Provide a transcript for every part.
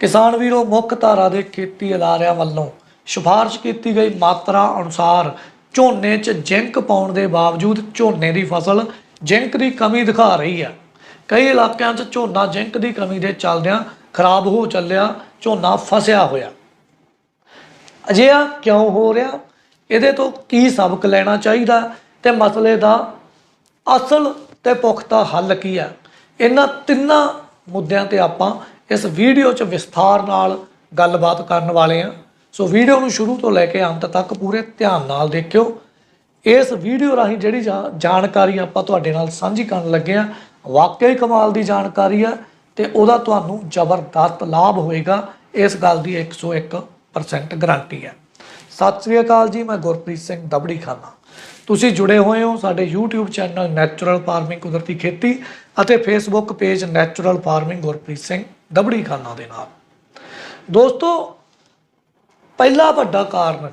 ਕਿਸਾਨ ਵੀਰੋ, ਮੁੱਖ ਧਾਰਾ ਦੇ ਖੇਤੀ ਅਦਾਰਿਆਂ ਵੱਲੋਂ ਸਿਫਾਰਿਸ਼ ਕੀਤੀ ਗਈ ਮਾਤਰਾ ਅਨੁਸਾਰ ਝੋਨੇ 'ਚ ਜ਼ਿੰਕ ਪਾਉਣ ਦੇ ਬਾਵਜੂਦ ਝੋਨੇ ਦੀ ਫਸਲ ਜ਼ਿੰਕ ਦੀ ਕਮੀ ਦਿਖਾ ਰਹੀ ਹੈ। ਕਈ ਇਲਾਕਿਆਂ 'ਚ ਝੋਨਾ ਜ਼ਿੰਕ ਦੀ ਕਮੀ ਦੇ ਚੱਲਦਿਆਂ ਖਰਾਬ ਹੋ ਚੱਲਿਆ, ਝੋਨਾ ਫਸਿਆ ਹੋਇਆ। ਅਜਿਹਾ ਕਿਉਂ ਹੋ ਰਿਹਾ? ਇਹਦੇ ਤੋਂ ਕੀ ਸਬਕ ਲੈਣਾ ਚਾਹੀਦਾ? ਤੇ ਮਸਲੇ ਦਾ ਅਸਲ ਤੇ ਪੁਖਤਾ ਹੱਲ ਕੀ ਹੈ? ਇਹਨਾਂ ਤਿੰਨਾਂ ਮੁੱਦਿਆਂ ਤੇ ਆਪਾਂ ਇਸ ਵੀਡੀਓ 'ਚ ਵਿਸਥਾਰ ਨਾਲ ਗੱਲਬਾਤ ਕਰਨ ਵਾਲੇ ਹਾਂ। ਸੋ ਵੀਡੀਓ ਨੂੰ ਸ਼ੁਰੂ ਤੋਂ ਲੈ ਕੇ ਅੰਤ ਤੱਕ ਪੂਰੇ ਧਿਆਨ ਨਾਲ ਦੇਖਿਓ। ਇਸ ਵੀਡੀਓ ਰਾਹੀਂ ਜਿਹੜੀ ਜਾ- ਜਾਣਕਾਰੀ ਆਪਾਂ ਤੁਹਾਡੇ ਨਾਲ ਸਾਂਝੀ ਕਰਨ ਲੱਗੇ ਆ ਵਾਕਈ ਕਮਾਲ ਦੀ ਜਾਣਕਾਰੀ ਆ ਤੇ ਉਹਦਾ ਤੁਹਾਨੂੰ ਜ਼ਬਰਦਸਤ ਲਾਭ ਹੋਏਗਾ। ਇਸ ਗੱਲ ਦੀ 101% ਗਾਰੰਟੀ ਹੈ। ਸਤਿ ਸ੍ਰੀ ਅਕਾਲ ਜੀ, ਮੈਂ ਗੁਰਪ੍ਰੀਤ ਸਿੰਘ ਦਬੜੀ ਖਾਨਾ ਤੁਸੀਂ ਜੁੜੇ ਹੋਏ ਹੋ ਸਾਡੇ YouTube ਚੈਨਲ ਨੈਚੁਰਲ ਫਾਰਮਿੰਗ ਕੁਦਰਤੀ ਖੇਤੀ ਅਤੇ Facebook page natural farming Gurpreet Singh Dabri Khana ਦੇ ਨਾਲ। ਦੋਸਤੋ, ਪਹਿਲਾ ਵੱਡਾ ਕਾਰਨ,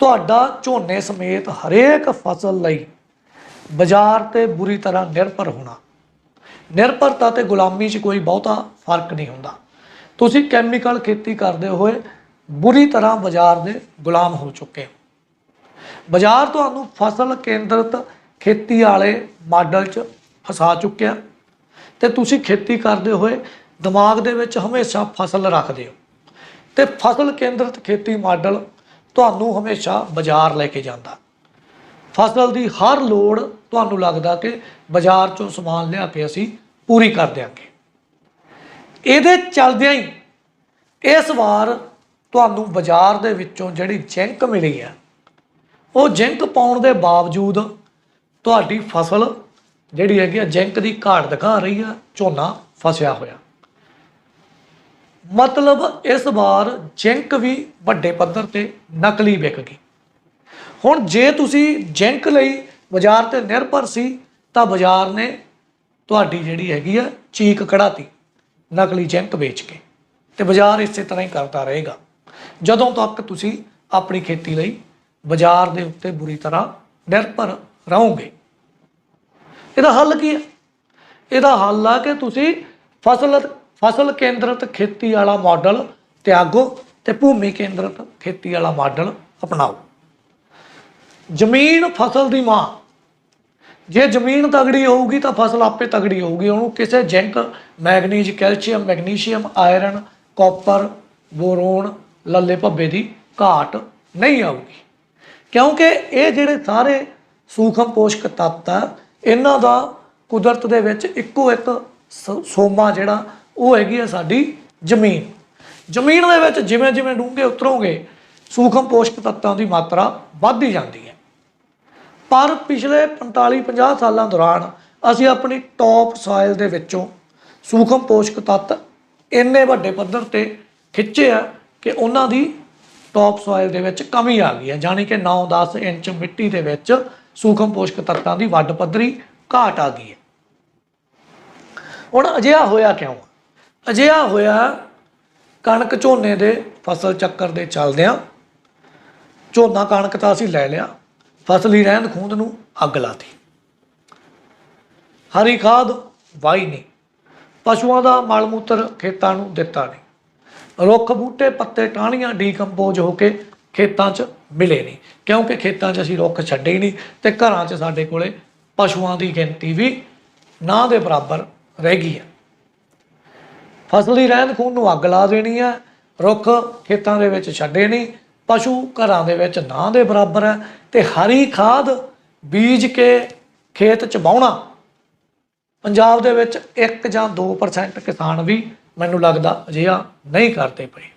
ਤੁਹਾਡਾ ਝੋਨੇ ਸਮੇਤ ਹਰੇਕ ਫਸਲ ਲਈ ਬਾਜ਼ਾਰ ਤੇ ਬੁਰੀ ਤਰ੍ਹਾਂ ਨਿਰਭਰ ਹੋਣਾ। ਨਿਰਭਰਤਾ ਤੇ ਗੁਲਾਮੀ 'ਚ ਕੋਈ ਬਹੁਤਾ ਫ਼ਰਕ ਨਹੀਂ ਹੁੰਦਾ। ਤੁਸੀਂ ਕੈਮੀਕਲ ਖੇਤੀ ਕਰਦੇ ਹੋਏ ਬੁਰੀ ਤਰ੍ਹਾਂ ਬਾਜ਼ਾਰ ਦੇ ਗੁਲਾਮ ਹੋ ਚੁੱਕੇ ਹੋ। ਬਾਜ਼ਾਰ ਤੁਹਾਨੂੰ ਫਸਲ ਕੇਂਦਰਿਤ ਖੇਤੀ ਵਾਲੇ ਮਾਡਲ 'ਚ ਫਸਾ ਚੁੱਕਿਆ ਤੇ ਤੁਸੀਂ ਖੇਤੀ ਕਰਦੇ ਹੋਏ ਦਿਮਾਗ ਦੇ ਵਿੱਚ ਹਮੇਸ਼ਾ ਫਸਲ ਰੱਖਦੇ ਹੋ। ਤੇ ਫਸਲ ਕੇਂਦਰਿਤ ਖੇਤੀ ਮਾਡਲ ਤੁਹਾਨੂੰ ਹਮੇਸ਼ਾ ਬਾਜ਼ਾਰ ਲੈ ਕੇ ਜਾਂਦਾ। ਫਸਲ ਦੀ ਹਰ ਲੋੜ ਤੁਹਾਨੂੰ ਲੱਗਦਾ ਕਿ ਬਾਜ਼ਾਰ ਚੋਂ ਸਮਾਨ ਲਿਆ ਕੇ ਅਸੀਂ ਪੂਰੀ ਕਰ ਦਿਆਂਗੇ। ਇਹਦੇ ਚੱਲਦਿਆਂ ਹੀ ਇਸ ਵਾਰ ਤੁਹਾਨੂੰ ਬਾਜ਼ਾਰ ਦੇ ਵਿੱਚੋਂ ਜਿਹੜੀ ਜਿੰਕ ਮਿਲੀ ਹੈ ਉਹ ਜਿੰਕ ਪਾਉਣ ਦੇ ਬਾਵਜੂਦ ਤੁਹਾਡੀ ਫਸਲ ਜਿਹੜੀ ਹੈਗੀ ਆ, ਜਿੰਕ ਦੀ ਘਾਟ ਦਿਖਾ ਰਹੀ ਆ, ਝੋਨਾ ਫਸਿਆ ਹੋਇਆ। ਮਤਲਬ ਇਸ ਵਾਰ ਜਿੰਕ ਵੀ ਵੱਡੇ ਪੱਧਰ ਤੇ ਨਕਲੀ ਵਿਕ ਗਈ। ਹੁਣ ਜੇ ਤੁਸੀਂ ਜਿੰਕ ਲਈ ਬਾਜ਼ਾਰ ਤੇ ਨਿਰਭਰ ਸੀ, ਤਾਂ ਬਾਜ਼ਾਰ ਨੇ ਤੁਹਾਡੀ ਜਿਹੜੀ ਹੈਗੀ ਆ, ਚੀਕ ਕਢਾਤੀ, ਨਕਲੀ ਜਿੰਕ ਵੇਚ ਕੇ। ਤੇ ਬਾਜ਼ਾਰ ਇਸੇ ਤਰ੍ਹਾਂ ਹੀ ਕਰਦਾ ਰਹੇਗਾ। ਜਦੋਂ ਤੱਕ ਤੁਸੀਂ ਆਪਣੀ ਖੇਤੀ ਲਈ ਬਾਜ਼ਾਰ ਦੇ ਉੱਤੇ ਬੁਰੀ ਤਰ੍ਹਾਂ ਨਿਰਭਰ ਰਹੋਗੇ। ਇਹਦਾ ਹੱਲ ਕੀ ਹੈ? ਇਹਦਾ ਹੱਲ ਆ ਕਿ ਤੁਸੀਂ ਫਸਲ ਫਸਲ ਕੇਂਦਰਿਤ ਖੇਤੀ ਵਾਲਾ ਮਾਡਲ ਤਿਆਗੋ ਤੇ ਭੂਮੀ ਕੇਂਦਰਿਤ ਖੇਤੀ ਵਾਲਾ ਮਾਡਲ ਅਪਣਾਓ। ਜ਼ਮੀਨ ਫਸਲ ਦੀ ਮਾਂ। ਜੇ ਜ਼ਮੀਨ ਤਗੜੀ ਹੋਊਗੀ ਤਾਂ ਫਸਲ ਆਪੇ ਤਗੜੀ ਹੋਊਗੀ। ਉਹਨੂੰ ਕਿਸੇ zinc, manganese, calcium, magnesium, iron, copper, boron, ਲੱਲੇ ਭੱਬੇ ਦੀ ਘਾਟ ਨਹੀਂ ਆਊਗੀ। ਕਿਉਂਕਿ ਇਹ ਜਿਹੜੇ ਸਾਰੇ ਸੂਖਮ ਪੋਸ਼ਕ ਤੱਤ ਆ, ਇਹਨਾਂ ਦਾ ਕੁਦਰਤ ਦੇ ਵਿੱਚ ਇੱਕੋ ਇੱਕ ਸ- ਸੋਮਾ ਜਿਹੜਾ, ਉਹ ਹੈਗੀ ਆ ਸਾਡੀ ਜ਼ਮੀਨ। ਜ਼ਮੀਨ ਦੇ ਵਿੱਚ ਜਿਵੇਂ ਜਿਵੇਂ ਡੂੰਘੇ ਉਤਰੋਗੇ, ਸੂਖਮ ਪੋਸ਼ਕ ਤੱਤਾਂ ਦੀ ਮਾਤਰਾ ਵੱਧਦੀ ਜਾਂਦੀ ਹੈ। ਪਰ ਪਿਛਲੇ 45-50 ਸਾਲਾਂ ਦੌਰਾਨ ਅਸੀਂ ਆਪਣੀ ਟੌਪ ਸੋਇਲ ਦੇ ਵਿੱਚੋਂ ਸੂਖਮ ਪੋਸ਼ਕ ਤੱਤ ਇੰਨੇ ਵੱਡੇ ਪੱਧਰ ਤੇ ਖਿੱਚੇ ਆ ਕਿ ਉਹਨਾਂ ਦੀ ਟੌਪ ਸਾਇਲ ਦੇ ਵਿੱਚ ਕਮੀ ਆ ਗਈ ਹੈ। ਜਾਣੀ ਕਿ 9-10 ਇੰਚ ਮਿੱਟੀ ਦੇ ਵਿੱਚ ਸੂਖਮ ਪੋਸ਼ਕ ਤੱਤਾਂ ਦੀ ਵੱਡ ਪੱਧਰੀ ਘਾਟ ਆ ਗਈ ਹੈ। ਹੁਣ ਅਜਿਹਾ ਹੋਇਆ ਕਿਉਂ? ਅਜਿਹਾ ਹੋਇਆ ਕਣਕ ਝੋਨੇ ਦੇ ਫਸਲ ਚੱਕਰ ਦੇ ਚੱਲਦਿਆਂ ਝੋਨਾ ਕਣਕ ਤਾਂ ਅਸੀਂ ਲੈ ਲਿਆ, ਫਸਲੀ ਰਹਿੰਦ ਖੂੰਦ ਨੂੰ ਅੱਗ ਲਾਤੀ ਹਰੀ ਖਾਦ ਵਾਈ ਨਹੀਂ, ਪਸ਼ੂਆਂ ਦਾ ਮਲ ਮੂਤਰ ਖੇਤਾਂ ਨੂੰ ਦਿੱਤਾ ਨਹੀਂ। ਰੁੱਖ ਬੂਟੇ ਪੱਤੇ ਟਾਹਣੀਆਂ ਡੀਕੰਪੋਜ਼ ਹੋ ਕੇ ਖੇਤਾਂ 'ਚ ਮਿਲੇ ਨਹੀਂ। ਕਿਉਂਕਿ ਖੇਤਾਂ 'ਚ ਅਸੀਂ ਰੁੱਖ ਛੱਡੇ ਹੀ ਨਹੀਂ ਤੇ ਘਰਾਂ 'ਚ ਸਾਡੇ ਕੋਲੇ ਪਸ਼ੂਆਂ ਦੀ ਗਿਣਤੀ ਵੀ ਨਾ ਦੇ ਬਰਾਬਰ ਰਹਿ ਗਈ ਹੈ। ਫਸਲੀ ਰਹਿੰਦ ਖੂੰਦ ਨੂੰ ਅੱਗ ਲਾ ਦੇਣੀ ਹੈ, ਰੁੱਖ ਖੇਤਾਂ ਦੇ ਵਿੱਚ ਛੱਡੇ ਨਹੀਂ, ਪਸ਼ੂ ਘਰਾਂ ਦੇ ਵਿੱਚ ਨਾ ਦੇ ਬਰਾਬਰ ਹੈ ਤੇ ਹਰੀ ਖਾਦ ਬੀਜ ਕੇ ਖੇਤ ਚ ਵਾਹੁਣਾ। ਪੰਜਾਬ ਦੇ ਵਿੱਚ 1 ਜਾਂ 2% ਕਿਸਾਨ ਵੀ ਮੈਨੂੰ ਲੱਗਦਾ ਅਜਿਹਾ ਨਹੀਂ ਕਰਦੇ ਪਏ।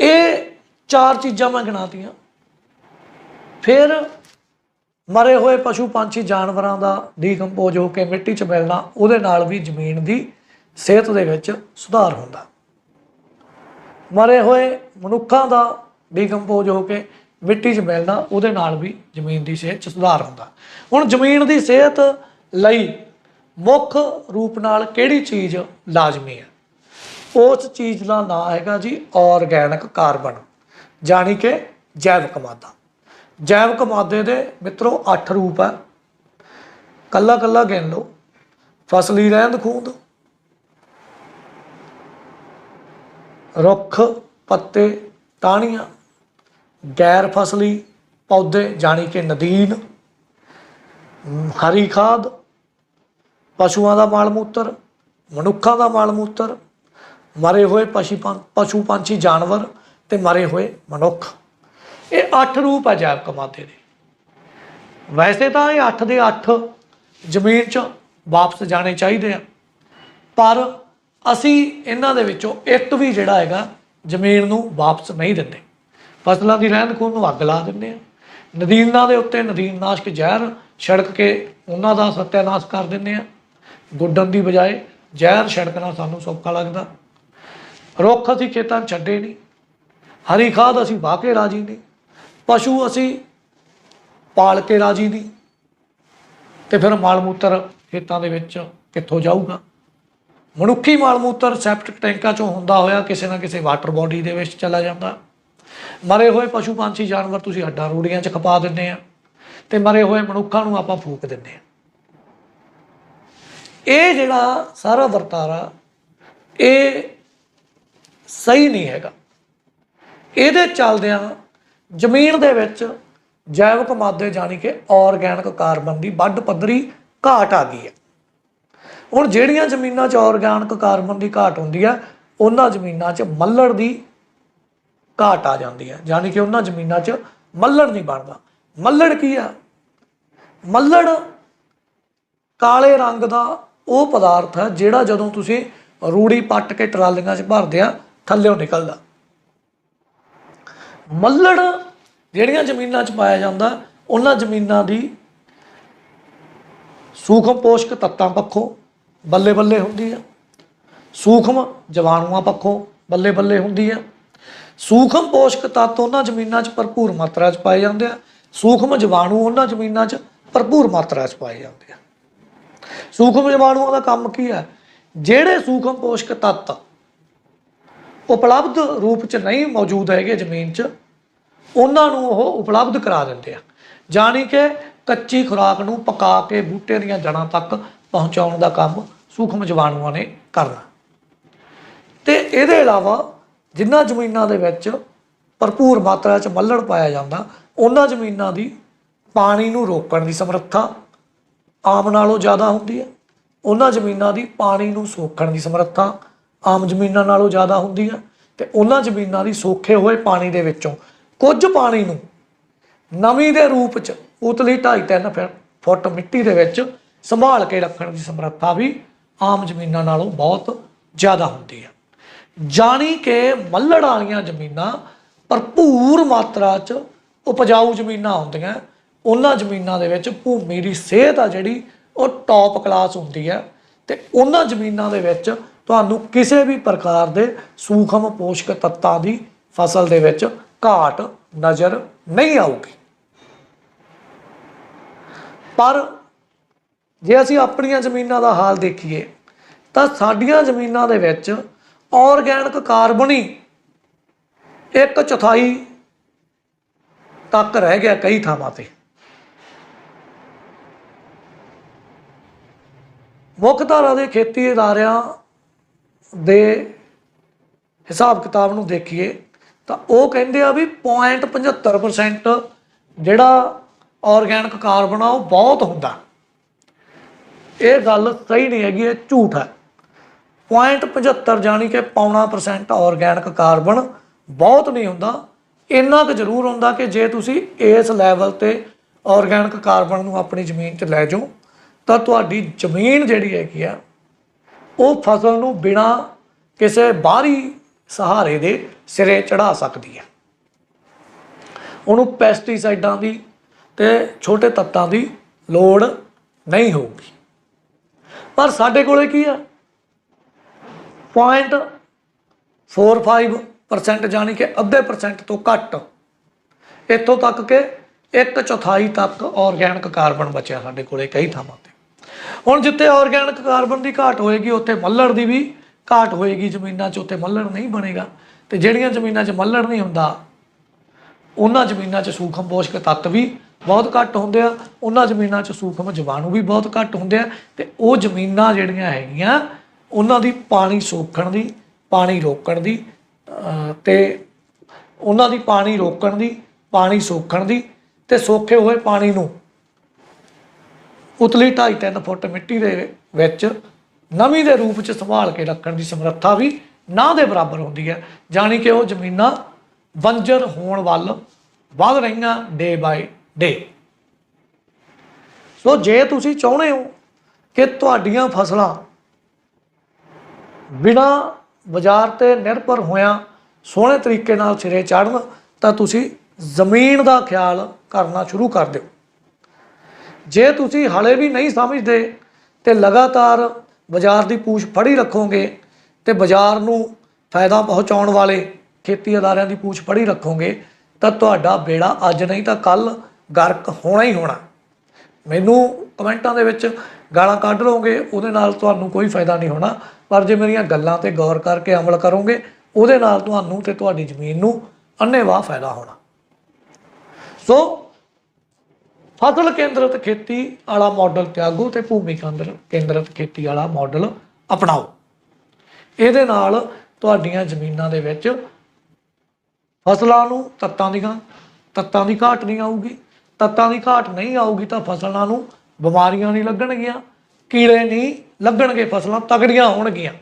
ਇਹ ਚਾਰ ਚੀਜ਼ਾਂ ਮੈਂ ਗਿਣਾਤੀਆਂ ਫਿਰ ਮਰੇ ਹੋਏ ਪਸ਼ੂ ਪੰਛੀ ਜਾਨਵਰਾਂ ਦਾ ਡੀਕੰਪੋਜ਼ ਹੋ ਕੇ ਮਿੱਟੀ 'ਚ ਮਿਲਣਾ, ਉਹਦੇ ਨਾਲ ਵੀ ਜ਼ਮੀਨ ਦੀ ਸਿਹਤ ਦੇ ਵਿੱਚ ਸੁਧਾਰ ਹੁੰਦਾ। ਮਰੇ ਹੋਏ ਮਨੁੱਖਾਂ ਦਾ ਡੀਕੰਪੋਜ਼ ਹੋ ਕੇ ਮਿੱਟੀ 'ਚ ਮਿਲਣਾ, ਉਹਦੇ ਨਾਲ ਵੀ ਜ਼ਮੀਨ ਦੀ ਸਿਹਤ 'ਚ ਸੁਧਾਰ ਹੁੰਦਾ। ਹੁਣ ਜ਼ਮੀਨ ਦੀ ਸਿਹਤ ਲਈ ਮੁੱਖ ਰੂਪ ਨਾਲ ਕਿਹੜੀ ਚੀਜ਼ ਲਾਜ਼ਮੀ ਹੈ? ਉਸ ਚੀਜ਼ ਦਾ ਨਾਮ ਹੈਗਾ ਜੀ ਆਰਗੈਨਿਕ ਕਾਰਬਨ ਜਾਨੀ ਕਿ ਜੈਵਿਕ ਮਾਦਾ। ਜੈਵਿਕ ਮਾਦੇ ਦੇ ਮਿੱਤਰੋ ਅੱਠ ਰੂਪ ਹੈ ਕੱਲਾ ਕੱਲਾ ਗਿਣ ਲਓ। ਫਸਲੀ ਰਹਿੰਦ ਖੂੰਦ, ਰੁੱਖ, ਪੱਤੇ, ਟਾਹਣੀਆਂ, ਗੈਰ ਫਸਲੀ ਪੌਦੇ ਜਾਨੀ ਕਿ ਨਦੀਨ, ਹਰੀ ਖਾਦ ਪਸ਼ੂਆਂ ਦਾ ਮਾਲ ਮੂਤਰ, ਮਨੁੱਖਾਂ ਦਾ ਮਾਲ ਮੂਤਰ, ਮਰੇ ਹੋਏ ਪਸ਼ੀ ਪੰ- ਪਸ਼ੂ ਪੰਛੀ, ਜਾਨਵਰ ਤੇ ਮਰੇ ਹੋਏ ਮਨੁੱਖ। ਇਹ ਅੱਠ ਰੂਪ ਹੈ ਜੈਵਿਕ ਮਾਦੇ ਦੇ। ਵੈਸੇ ਤਾਂ ਇਹ ਅੱਠ ਦੇ ਅੱਠ ਜ਼ਮੀਨ 'ਚ ਵਾਪਸ ਜਾਣੇ ਚਾਹੀਦੇ ਆ। ਪਰ ਅਸੀਂ ਇਹਨਾਂ ਦੇ ਵਿੱਚੋਂ ਇੱਕ ਵੀ ਜਿਹੜਾ ਹੈਗਾ ਜ਼ਮੀਨ ਨੂੰ ਵਾਪਸ ਨਹੀਂ ਦਿੰਦੇ। ਫਸਲਾਂ ਦੀ ਰਹਿੰਦ ਖੂੰਹਦ ਨੂੰ ਅੱਗ ਲਾ ਦਿੰਦੇ ਆ। ਨਦੀਨਾਂ ਦੇ ਉੱਤੇ ਨਦੀਨਨਾਸ਼ਕ ਜ਼ਹਿਰ ਛਿੜਕ ਕੇ ਉਹਨਾਂ ਦਾ ਸਤਿਆਨਾਸ਼ ਕਰ ਦਿੰਦੇ ਆ। ਗੁੱਡਣ ਦੀ ਬਜਾਏ ਜ਼ਹਿਰ ਛਿੜਕਣਾ ਸਾਨੂੰ ਸੌਖਾ ਲੱਗਦਾ। ਰੁੱਖ ਅਸੀਂ ਖੇਤਾਂ 'ਚ ਛੱਡੇ ਨਹੀਂ। ਹਰੀ ਖਾਦ ਅਸੀਂ ਵਾਹ ਕੇ ਰਾਜੀ ਨਹੀਂ। ਪਸ਼ੂ ਅਸੀਂ ਪਾਲ ਕੇ ਰਾਜੀ ਨਹੀਂ। ਤੇ ਫਿਰ ਮਾਲ ਮੂਤਰ ਖੇਤਾਂ ਦੇ ਵਿੱਚ ਕਿੱਥੋਂ ਜਾਊਗਾ? ਮਨੁੱਖੀ ਮਾਲ ਮੂਤਰ ਸੈਪਟਿਕ ਟੈਂਕਾਂ ਚੋਂ ਹੁੰਦਾ ਹੋਇਆ ਕਿਸੇ ਨਾ ਕਿਸੇ ਵਾਟਰ ਬੋਡੀ ਦੇ ਵਿੱਚ ਚਲਾ ਜਾਂਦਾ। ਮਰੇ ਹੋਏ ਪਸ਼ੂ ਪੰਛੀ ਜਾਨਵਰ ਤੁਸੀਂ ਹੱਡਾਂ ਰੂੜੀਆਂ 'ਚ ਖਪਾ ਦਿੰਦੇ ਆ ਤੇ ਮਰੇ ਹੋਏ ਮਨੁੱਖਾਂ ਨੂੰ ਆਪਾਂ ਫੂਕ ਦਿੰਦੇ ਆ। ਇਹ ਜਿਹੜਾ ਸਾਰਾ ਵਰਤਾਰਾ, ਇਹ ਸਹੀ ਨਹੀਂ ਹੈਗਾ। ਇਹਦੇ ਚੱਲਦਿਆਂ ਜ਼ਮੀਨ ਦੇ ਵਿੱਚ ਜੈਵਿਕ ਮਾਦੇ ਜਾਣੀ ਕਿ ਆਰਗੈਨਿਕ ਕਾਰਬਨ ਦੀ ਵੱਡ ਪੱਧਰੀ ਘਾਟ ਆ ਗਈ ਹੈ। ਹੁਣ ਜਿਹੜੀਆਂ ਜ਼ਮੀਨਾਂ 'ਚ ਆਰਗੈਨਿਕ ਕਾਰਬਨ ਦੀ ਘਾਟ ਹੁੰਦੀ ਹੈ ਉਹਨਾਂ ਜ਼ਮੀਨਾਂ 'ਚ ਮੱਲੜ ਦੀ ਘਾਟ ਆ ਜਾਂਦੀ ਹੈ। ਯਾਨੀ ਕਿ ਉਹਨਾਂ ਜ਼ਮੀਨਾਂ 'ਚ ਮੱਲੜ ਨਹੀਂ ਬਣਦਾ। ਮੱਲੜ ਕੀ ਆ? ਮੱਲੜ ਕਾਲੇ ਰੰਗ ਦਾ ਉਹ ਪਦਾਰਥ ਹੈ ਜਿਹੜਾ ਜਦੋਂ ਤੁਸੀਂ ਰੂੜੀ ਪੱਟ ਕੇ ਟਰਾਲੀਆਂ 'ਚ ਭਰਦੇ ਆ, ਥੱਲੇੋਂ ਨਿਕਲਦਾ। ਮੱਲੜ ਜਿਹੜੀਆਂ ਜ਼ਮੀਨਾਂ 'ਚ ਪਾਇਆ ਜਾਂਦਾ, ਉਹਨਾਂ ਜ਼ਮੀਨਾਂ ਦੀ ਸੂਖਮ ਪੋਸ਼ਕ ਤੱਤਾਂ ਪੱਖੋਂ ਬੱਲੇ ਬੱਲੇ ਹੁੰਦੀ ਆ। ਸੂਖਮ ਜੀਵਾਣੂਆਂ ਪੱਖੋਂ ਬੱਲੇ ਬੱਲੇ ਹੁੰਦੀ ਆ। ਸੂਖਮ ਪੋਸ਼ਕ ਤੱਤ ਉਹਨਾਂ ਜ਼ਮੀਨਾਂ 'ਚ ਭਰਪੂਰ ਮਾਤਰਾ 'ਚ ਪਾਏ ਜਾਂਦੇ ਆ। ਸੂਖਮ ਜਵਾਣੂ ਉਹਨਾਂ ਜ਼ਮੀਨਾਂ 'ਚ ਭਰਪੂਰ ਮਾਤਰਾ 'ਚ ਪਾਏ ਜਾਂਦੇ ਆ। ਸੂਖਮ ਜੀਵਾਣੂਆਂ ਦਾ ਕੰਮ ਕੀ ਹੈ? ਜਿਹੜੇ ਸੂਖਮ ਪੋਸ਼ਕ ਤੱਤ ਉਪਲਬਧ ਰੂਪ 'ਚ ਨਹੀਂ ਮੌਜੂਦ ਹੈਗੇ ਜ਼ਮੀਨ 'ਚ, ਉਹਨਾਂ ਨੂੰ ਉਹ ਉਪਲਬਧ ਕਰਾ ਦਿੰਦੇ ਆ। ਜਾਣੀ ਕਿ ਕੱਚੀ ਖੁਰਾਕ ਨੂੰ ਪਕਾ ਕੇ ਬੂਟੇ ਦੀਆਂ ਜੜਾਂ ਤੱਕ ਪਹੁੰਚਾਉਣ ਦਾ ਕੰਮ ਸੂਖਮ ਜੀਵਾਣੂਆਂ ਨੇ ਕਰਨਾ। ਤੇ ਇਹਦੇ ਇਲਾਵਾ ਜਿਨ੍ਹਾਂ ਜ਼ਮੀਨਾਂ ਦੇ ਵਿੱਚ ਭਰਪੂਰ ਮਾਤਰਾ 'ਚ ਮੱਲਣ ਪਾਇਆ ਜਾਂਦਾ, ਉਹਨਾਂ ਜ਼ਮੀਨਾਂ ਦੀ ਪਾਣੀ ਨੂੰ ਰੋਕਣ ਦੀ ਸਮਰੱਥਾ ਆਮ ਨਾਲੋਂ ਜ਼ਿਆਦਾ ਹੁੰਦੀ ਹੈ। ਉਹਨਾਂ ਜ਼ਮੀਨਾਂ ਦੀ ਪਾਣੀ ਨੂੰ ਸੋਖਣ ਦੀ ਸਮਰੱਥਾ ਆਮ ਜ਼ਮੀਨਾਂ ਨਾਲੋਂ ਜ਼ਿਆਦਾ ਹੁੰਦੀ ਹੈ ਤੇ ਉਹਨਾਂ ਜ਼ਮੀਨਾਂ ਦੀ ਸੋਖੇ ਹੋਏ ਪਾਣੀ ਦੇ ਵਿੱਚੋਂ ਕੁਝ ਪਾਣੀ ਨੂੰ ਨਵੀਂ ਦੇ ਰੂਪ 'ਚ ਉਤਲੀ 2.5-3 ਫੁੱਟ ਮਿੱਟੀ ਦੇ ਵਿੱਚ ਸੰਭਾਲ ਕੇ ਰੱਖਣ ਦੀ ਸਮਰੱਥਾ ਵੀ ਆਮ ਜ਼ਮੀਨਾਂ ਨਾਲੋਂ ਬਹੁਤ ਜ਼ਿਆਦਾ ਹੁੰਦੀ ਹੈ। ਜਾਣੀ ਕਿ ਮੱਲੜ ਵਾਲੀਆਂ ਜ਼ਮੀਨਾਂ ਭਰਪੂਰ ਮਾਤਰਾ 'ਚ ਉਪਜਾਊ ਜ਼ਮੀਨਾਂ ਹੁੰਦੀਆਂ। ਉਹਨਾਂ ਜ਼ਮੀਨਾਂ ਦੇ ਵਿੱਚ ਭੂਮੀ ਦੀ ਸਿਹਤ ਆ ਜਿਹੜੀ, ਉਹ ਟੌਪ ਕਲਾਸ ਹੁੰਦੀ ਹੈ। ਤੇ ਉਹਨਾਂ ਜ਼ਮੀਨਾਂ ਦੇ ਵਿੱਚ ਤੁਹਾਨੂੰ ਕਿਸੇ ਵੀ ਪ੍ਰਕਾਰ ਦੇ ਸੂਖਮ ਪੋਸ਼ਕ ਤੱਤਾਂ ਦੀ ਫਸਲ ਦੇ ਵਿੱਚ ਘਾਟ ਨਜ਼ਰ ਨਹੀਂ ਆਊਗੀ। ਪਰ ਜੇ ਅਸੀਂ ਆਪਣੀਆਂ ਜ਼ਮੀਨਾਂ ਦਾ ਹਾਲ ਦੇਖੀਏ, ਤਾਂ ਸਾਡੀਆਂ ਜ਼ਮੀਨਾਂ ਦੇ ਵਿੱਚ ਆਰਗੈਨਿਕ ਕਾਰਬਨੀ ਇੱਕ ਚੌਥਾਈ ਤੱਕ ਰਹਿ ਗਿਆ ਕਈ ਥਾਵਾਂ ਤੇ। ਮੁੱਖ ਧਾਰਾ ਦੇ ਖੇਤੀ ਅਦਾਰਿਆਂ ਦੇ ਹਿਸਾਬ ਕਿਤਾਬ ਨੂੰ ਦੇਖੀਏ ਤਾਂ ਉਹ ਕਹਿੰਦੇ ਆ ਵੀ 0.75% ਜਿਹੜਾ ਆਰਗੈਨਿਕ ਕਾਰਬਨ ਆ ਉਹ ਬਹੁਤ ਹੁੰਦਾ। ਇਹ ਗੱਲ ਸਹੀ ਨਹੀਂ ਹੈਗੀ, ਇਹ ਝੂਠ ਹੈ। 0.75 ਜਾਣੀ ਕਿ ਪੌਣਾ ਪਰਸੈਂਟ ਆਰਗੈਨਿਕ ਕਾਰਬਨ ਬਹੁਤ ਨਹੀਂ ਹੁੰਦਾ। ਇੰਨਾ ਕੁ ਜ਼ਰੂਰ ਹੁੰਦਾ ਕਿ ਜੇ ਤੁਸੀਂ ਇਸ ਲੈਵਲ ਤੇ ਆਰਗੈਨਿਕ ਕਾਰਬਨ ਨੂੰ ਆਪਣੀ ਜ਼ਮੀਨ 'ਚ ਲੈ ਜਾਓ ਤਾਂ ਤੁਹਾਡੀ ਜ਼ਮੀਨ ਜਿਹੜੀ ਹੈਗੀ ਆ, ਉਹ ਫਸਲ ਨੂੰ ਬਿਨਾ ਕਿਸੇ ਬਾਹਰੀ ਸਹਾਰੇ ਦੇ ਸਿਰੇ ਚੜਾ ਸਕਦੀ ਹੈ। ਉਹਨੂੰ ਪੈਸਟੀਸਾਈਡਾਂ ਦੀ ਤੇ ਛੋਟੇ ਤੱਤਾਂ ਦੀ ਲੋੜ ਨਹੀਂ ਹੋਊਗੀ। ਪਰ ਸਾਡੇ ਕੋਲੇ ਕੀ ਆ? 0.45% ਜਾਨੀ ਕਿ ਅੱਧੇ ਪਰਸੈਂਟ ਤੋਂ ਘੱਟ। ਇੱਥੋਂ ਤੱਕ ਕਿ ਇੱਕ ਚੌਥਾਈ ਤੱਕ ਆਰਗੈਨਿਕ ਕਾਰਬਨ ਬਚਿਆ ਸਾਡੇ ਕੋਲੇ ਕਈ ਥਾਵਾਂ ਤੇ। ਹੁਣ ਜਿੱਥੇ ਆਰਗੈਨਿਕ ਕਾਰਬਨ ਦੀ ਘਾਟ ਹੋਏਗੀ, ਉੱਥੇ ਮੱਲੜ ਦੀ ਵੀ ਘਾਟ ਹੋਏਗੀ ਜ਼ਮੀਨਾਂ 'ਚ, ਉੱਥੇ ਮੱਲੜ ਨਹੀਂ ਬਣੇਗਾ। ਤੇ ਜਿਹੜੀਆਂ ਜ਼ਮੀਨਾਂ 'ਚ ਮੱਲੜ ਨਹੀਂ ਹੁੰਦਾ, ਉਹਨਾਂ ਜ਼ਮੀਨਾਂ 'ਚ ਸੂਖਮ ਪੋਸ਼ਕ ਤੱਤ ਵੀ ਬਹੁਤ ਘੱਟ ਹੁੰਦੇ ਆ, ਉਹਨਾਂ ਜ਼ਮੀਨਾਂ 'ਚ ਸੂਖਮ ਜੀਵਾਣੂ ਵੀ ਬਹੁਤ ਘੱਟ ਹੁੰਦੇ ਆ, ਤੇ ਉਹ ਜ਼ਮੀਨਾਂ ਜਿਹੜੀਆਂ ਹੈਗੀਆਂ, ਉਹਨਾਂ ਦੀ ਪਾਣੀ ਸੋਖਣ ਦੀ, ਪਾਣੀ ਰੋਕਣ ਦੀ, ਅਹ, ਤੇ ਉਹਨਾਂ ਦੀ ਪਾਣੀ ਰੋਕਣ ਦੀ, ਪਾਣੀ ਸੋਖਣ ਦੀ, ਤੇ ਸੋਖੇ ਹੋਏ ਪਾਣੀ ਨੂੰ ਉਤਲੀ 2.5-3 ਫੁੱਟ ਮਿੱਟੀ ਦੇ ਵਿੱਚ ਨਵੀਂ ਦੇ ਰੂਪ ਚ ਸੰਭਾਲ ਕੇ ਰੱਖਣ ਦੀ ਸਮਰੱਥਾ ਵੀ ਨਾ ਦੇ ਬਰਾਬਰ ਹੁੰਦੀ ਹੈ। ਜਾਣੀ ਕਿ ਉਹ ਜ਼ਮੀਨਾਂ ਬੰਜਰ ਹੋਣ ਵੱਲ ਵੱਧ ਰਹੀਆਂ ਡੇ ਬਾਈ ਡੇ ਸੋ ਜੇ ਤੁਸੀਂ ਚਾਹੁੰਦੇ ਹੋ ਕਿ ਤੁਹਾਡੀਆਂ ਫਸਲਾਂ ਬਿਨਾ ਬਾਜ਼ਾਰ ਤੇ ਨਿਰਭਰ ਹੋਇਆਂ ਸੋਹਣੇ ਤਰੀਕੇ ਨਾਲ ਸਿਰੇ ਚੜਨ, ਤਾਂ ਤੁਸੀਂ ਜ਼ਮੀਨ ਦਾ ਖਿਆਲ ਕਰਨਾ ਸ਼ੁਰੂ ਕਰ ਦਿਓ। ਜੇ ਤੁਸੀਂ ਹਲੇ ਵੀ ਨਹੀਂ ਸਮਝਦੇ ਤੇ ਲਗਾਤਾਰ ਬਾਜ਼ਾਰ ਦੀ ਪੂਛ ਫੜੀ ਰੱਖੋਗੇ ਤੇ ਬਾਜ਼ਾਰ ਨੂੰ ਫਾਇਦਾ ਪਹੁੰਚਾਉਣ ਵਾਲੇ ਖੇਤੀ ਅਦਾਰਿਆਂ ਦੀ ਪੂਛ ਫੜੀ ਰੱਖੋਗੇ, ਤਾਂ ਤੁਹਾਡਾ ਬੇੜਾ ਅੱਜ ਨਹੀਂ ਤਾਂ ਕੱਲ ਗਰਕ ਹੋਣਾ ਹੀ ਹੋਣਾ। ਮੈਨੂੰ ਕਮੈਂਟਾਂ ਦੇ ਵਿੱਚ ਗਾਲਾਂ ਕੱਢ ਲਓਗੇ, ਉਹਦੇ ਨਾਲ ਤੁਹਾਨੂੰ ਕੋਈ ਫਾਇਦਾ ਨਹੀਂ ਹੋਣਾ। ਪਰ ਜੇ ਮੇਰੀਆਂ ਗੱਲਾਂ ਤੇ ਗੌਰ ਕਰਕੇ ਅਮਲ ਕਰੋਗੇ, ਉਹਦੇ ਨਾਲ ਤੁਹਾਨੂੰ ਤੇ ਤੁਹਾਡੀ ਜ਼ਮੀਨ ਨੂੰ ਅੰਨੇਵਾਹ ਫਾਇਦਾ ਹੋਣਾ। ਸੋ ਫਸਲ ਕੇਂਦਰਿਤ ਖੇਤੀ ਵਾਲਾ ਮਾਡਲ ਤਿਆਗੋ ਤੇ ਭੂਮੀ ਕੇਂਦਰ, ਕੇਂਦਰਿਤ ਖੇਤੀ ਵਾਲਾ ਮਾਡਲ ਅਪਣਾਓ। ਇਹਦੇ ਨਾਲ ਤੁਹਾਡੀਆਂ ਜ਼ਮੀਨਾਂ ਦੇ ਵਿੱਚ ਫਸਲਾਂ ਨੂੰ ਤੱਤਾਂ ਦੀਆਂ ਤੱਤਾਂ ਦੀ ਘਾਟ ਨਹੀਂ ਆਊਗੀ। ਤੱਤਾਂ ਦੀ ਘਾਟ ਨਹੀਂ ਆਊਗੀ ਤਾਂ ਫਸਲਾਂ ਨੂੰ ਬਿਮਾਰੀਆਂ ਨਹੀਂ ਲੱਗਣਗੀਆਂ, ਕੀੜੇ ਨਹੀਂ ਲੱਗਣਗੇ, ਫਸਲਾਂ ਤਗੜੀਆਂ ਹੋਣਗੀਆਂ।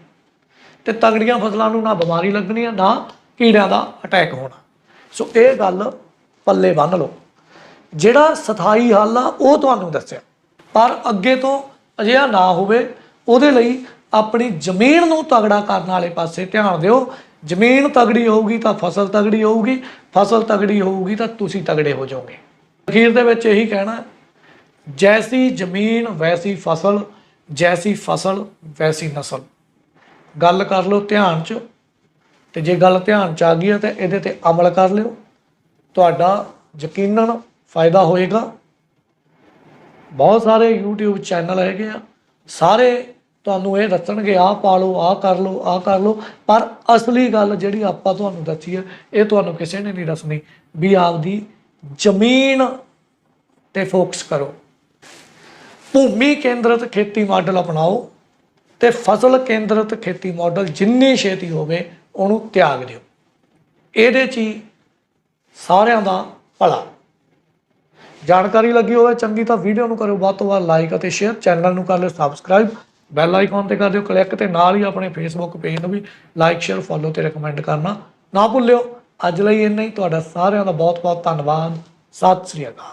ਤੇ ਤਗੜੀਆਂ ਫਸਲਾਂ ਨੂੰ ਨਾ ਬਿਮਾਰੀ ਲੱਗਣੀ ਨਾ ਕੀੜਿਆਂ ਦਾ ਅਟੈਕ ਹੋਣਾ। ਸੋ ਇਹ ਗੱਲ ਪੱਲੇ ਬੰਨ ਲਓ। ਜਿਹੜਾ ਸਥਾਈ ਹੱਲ ਆ, ਉਹ ਤੁਹਾਨੂੰ ਦੱਸਿਆ। ਪਰ ਅੱਗੇ ਤੋਂ ਅਜਿਹਾ ਨਾ ਹੋਵੇ, ਉਹਦੇ ਲਈ ਆਪਣੀ ਜ਼ਮੀਨ ਨੂੰ ਤਗੜਾ ਕਰਨ ਵਾਲੇ ਪਾਸੇ ਧਿਆਨ ਦਿਓ। ਜ਼ਮੀਨ ਤਗੜੀ ਹੋਊਗੀ ਤਾਂ ਫਸਲ ਤਗੜੀ ਹੋਊਗੀ, ਫਸਲ ਤਗੜੀ ਹੋਊਗੀ ਤਾਂ ਤੁਸੀਂ ਤਗੜੇ ਹੋ ਜਾਓਗੇ। ਅਖੀਰ ਦੇ ਵਿੱਚ ਇਹੀ ਕਹਿਣਾ, ਜੈਸੀ ਜ਼ਮੀਨ, ਵੈਸੀ ਫਸਲ, ਜੈਸੀ ਫਸਲ, ਵੈਸੀ ਨਸਲ। ਗੱਲ ਕਰ ਲਓ ਧਿਆਨ 'ਚ, ਤੇ ਜੇ ਗੱਲ ਧਿਆਨ 'ਚ ਆ ਗਈ ਹੈ ਤੇ ਇਹਦੇ ਤੇ ਅਮਲ ਕਰ ਲਿਓ। ਤੁਹਾਡਾ ਯਕੀਨਨ ਫਾਇਦਾ ਹੋਏਗਾ। ਬਹੁਤ ਸਾਰੇ YouTube ਚੈਨਲ ਹੈਗੇ ਆ। ਸਾਰੇ ਤੁਹਾਨੂੰ ਇਹ ਦੱਸਣਗੇ, ਆਹ ਪਾ ਲਓ, ਆਹ ਕਰ ਲਓ, ਆਹ ਕਰ ਲਓ। ਪਰ ਅਸਲੀ ਗੱਲ ਜਿਹੜੀ ਆਪਾਂ ਤੁਹਾਨੂੰ ਦੱਸੀ ਹੈ ਇਹ ਤੁਹਾਨੂੰ ਕਿਸੇ ਨੇ ਨਹੀਂ ਦੱਸਣੀ ਵੀ ਆਪਦੀ ਜ਼ਮੀਨ ਤੇ ਫੋਕਸ ਕਰੋ। ਭੂਮੀ ਕੇਂਦਰਿਤ ਖੇਤੀ ਮਾਡਲ ਅਪਣਾਓ ਤੇ ਫਸਲ ਕੇਂਦਰਿਤ ਖੇਤੀ ਮਾਡਲ ਜਿੰਨੀ ਛੇਤੀ ਹੋਵੇ, ਉਹਨੂੰ ਤਿਆਗ ਦਿਓ। ਇਹਦੇ 'ਚ ਹੀ ਸਾਰਿਆਂ ਦਾ ਭਲਾ। ਜਾਣਕਾਰੀ ਲੱਗੀ ਹੋਵੇ, ਚੰਗੀ ਤਾਂ ਵੀਡੀਓ ਨੂੰ ਕਰਿਓ, ਵੱਧ ਤੋਂ ਵੱਧ ਲਾਈਕ ਅਤੇ ਸ਼ੇਅਰ ਚੈਨਲ ਨੂੰ ਕਰ ਲਿਓ ਸਬਸਕ੍ਰਾਈਬ ਬੈਲ ਆਈਕਨ ਤੇ ਕਰ ਦਿਓ ਕਲਿੱਕ ਤੇ ਨਾਲ ਹੀ ਆਪਣੇ ਫੇਸਬੁੱਕ ਪੇਜ ਨੂੰ ਵੀ ਲਾਈਕ ਸ਼ੇਅਰ ਫੋਲੋ ਤੇ ਰეკਮੈਂਡ ਕਰਨਾ ਨਾ ਭੁੱਲਿਓ। ਅੱਜ ਲਈ ਇੰਨਾ ਹੀ, ਤੁਹਾਡਾ ਸਾਰਿਆਂ ਦਾ ਬਹੁਤ ਬਹੁਤ ਧੰਨਵਾਦ। ਸਤਿ ਸ੍ਰੀ ਅਕਾਲ।